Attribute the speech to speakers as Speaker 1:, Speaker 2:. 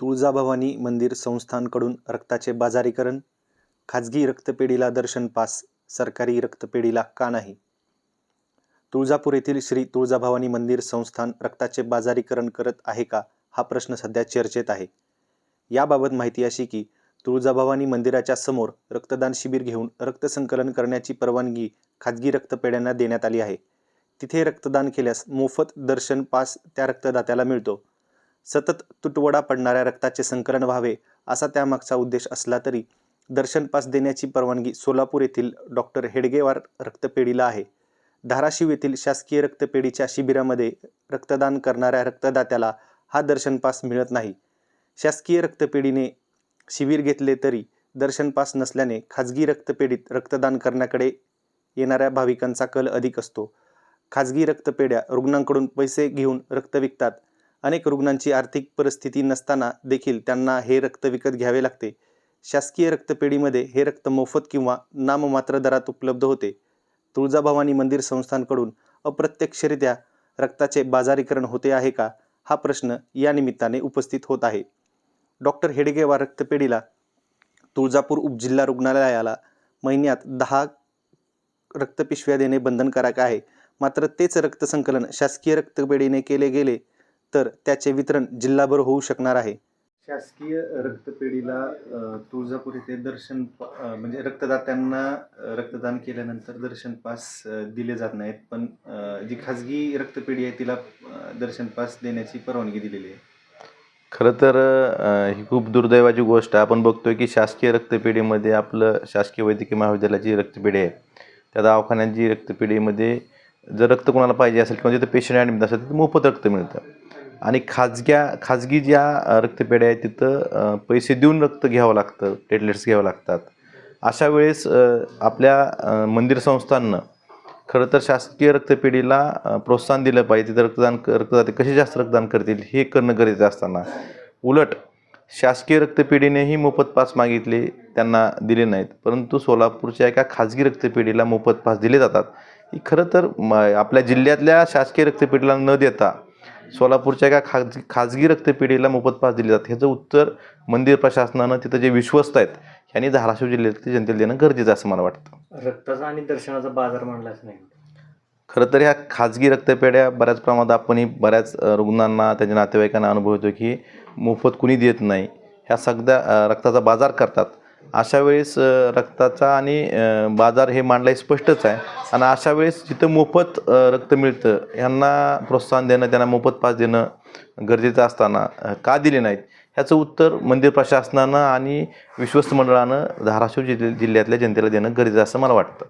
Speaker 1: तुळजाभवानी मंदिर संस्थानकडून रक्ताचे बाजारीकरण खाजगी रक्तपेढीला दर्शन पास सरकारी रक्तपेढीला का नाही? तुळजापूर येथील श्री तुळजाभवानी मंदिर संस्थान रक्ताचे बाजारीकरण करत आहे का? हा प्रश्न सध्या चर्चेत आहे. याबाबत माहिती अशी की तुळजाभवानी मंदिराच्या समोर रक्तदान शिबिर घेऊन रक्तसंकलन करण्याची परवानगी खाजगी रक्तपेढ्यांना देण्यात आली आहे. तिथे रक्तदान केल्यास मोफत दर्शन पास त्या रक्तदात्याला मिळतो. सतत तुटवडा पडणाऱ्या रक्ताचे संकलन व्हावे असा त्यामागचा उद्देश असला तरी दर्शन पास देण्याची परवानगी सोलापूर येथील डॉक्टर हेडगेवार रक्तपेढीला आहे. धाराशिव येथील शासकीय रक्तपेढीच्या शिबिरामध्ये रक्तदान करणाऱ्या रक्तदात्याला हा दर्शन पास मिळत नाही. शासकीय रक्तपेढीने शिबिर घेतले तरी दर्शन पास नसल्याने खाजगी रक्तपेढीत रक्तदान करण्याकडे येणाऱ्या भाविकांचा कल अधिक असतो. खाजगी रक्तपेढ्या रुग्णांकडून पैसे घेऊन रक्त विकतात. अनेक रुग्णांची आर्थिक परिस्थिती नसताना देखील त्यांना हे रक्त विकत घ्यावे लागते. शासकीय रक्तपेढीमध्ये हे रक्त मोफत किंवा नाममात्र दरात उपलब्ध होते. तुळजाभवानी मंदिर संस्थांकडून अप्रत्यक्षरित्या रक्ताचे बाजारीकरण होते आहे का? हा प्रश्न या निमित्ताने उपस्थित होत आहे. डॉक्टर हेडगेवार रक्तपेढीला तुळजापूर उपजिल्हा रुग्णालयाला महिन्यात दहा रक्तपिशव्या देणे बंधनकारक आहे. मात्र तेच रक्तसंकलन शासकीय रक्तपेढीने केले गेले तर त्याचे वितरण जिल्हाभर होऊ शकणार आहे. शासकीय रक्तपेढीला तुळजापूर येथे दर्शन म्हणजे रक्तदात्यांना रक्तदान केल्यानंतर दर्शन पास दिले जात नाहीत. पण जी खाजगी रक्तपेढी आहे तिला दर्शन पास देण्याची परवानगी दिलेली आहे.
Speaker 2: खरं तर ही खूप दुर्दैवाची गोष्ट आहे. आपण बघतोय की शासकीय रक्तपेढीमध्ये आपलं शासकीय वैद्यकीय महाविद्यालयाची रक्तपेढी आहे. त्या दवाखान्याची रक्तपेढीमध्ये जर रक्त कोणाला पाहिजे असेल किंवा तिथं पेशंट ॲडमिट असेल तिथं मोफत रक्त मिळतं. आणि खाजग्या खाजगी ज्या रक्तपेढ्या आहेत तिथं पैसे देऊन रक्त घ्यावं लागतं प्लेटलेट्स घ्यावं लागतात. अशा वेळेस आपल्या मंदिर संस्थांना खरं तर शासकीय रक्तपेढीला प्रोत्साहन दिलं पाहिजे. तिथं रक्तदान रक्तदाते कसे जास्त रक्तदान करतील हे करणं गरजेचं असताना. उलट शासकीय रक्तपेढीनेही मोफत पास मागितले त्यांना दिले नाहीत. परंतु सोलापूरच्या एका खाजगी रक्तपेढीला मोफत पास दिले जातात. ही खरं तर म आपल्या जिल्ह्यातल्या शासकीय रक्तपेढीला न देता सोलापूरच्या एका खाजगी खाजगी रक्तपेढीला मोफत पास दिले जातात ह्याचं उत्तर मंदिर प्रशासनानं तिथं जे विश्वस्त आहेत ह्यांनी धाराशिव जिल्ह्यातल्या जनतेला देणं गरजेचं आहे असं मला वाटतं.
Speaker 3: रक्ताचा आणि दर्शनाचा बाजार मांडलाच नाही.
Speaker 2: खरं तर ह्या खाजगी रक्तपेढ्या बऱ्याच प्रमाणात आपणही बऱ्याच रुग्णांना त्यांच्या नातेवाईकांना अनुभव येतो की मोफत कुणी देत नाही. ह्या सगळ्या रक्ताचा बाजार करतात. अशा वेळेस रक्ताचा आणि बाजार हे मांडलं स्पष्टच आहे. आणि अशा वेळेस जिथं मोफत रक्त मिळतं ह्यांना प्रोत्साहन देणं त्यांना मोफत पास देणं गरजेचं असताना का दिले नाहीत? ह्याचं उत्तर मंदिर प्रशासनानं आणि विश्वस्त मंडळानं धाराशिव जिल्ह्या जिल्ह्यातल्या जनतेला देणं गरजेचं असं मला वाटतं.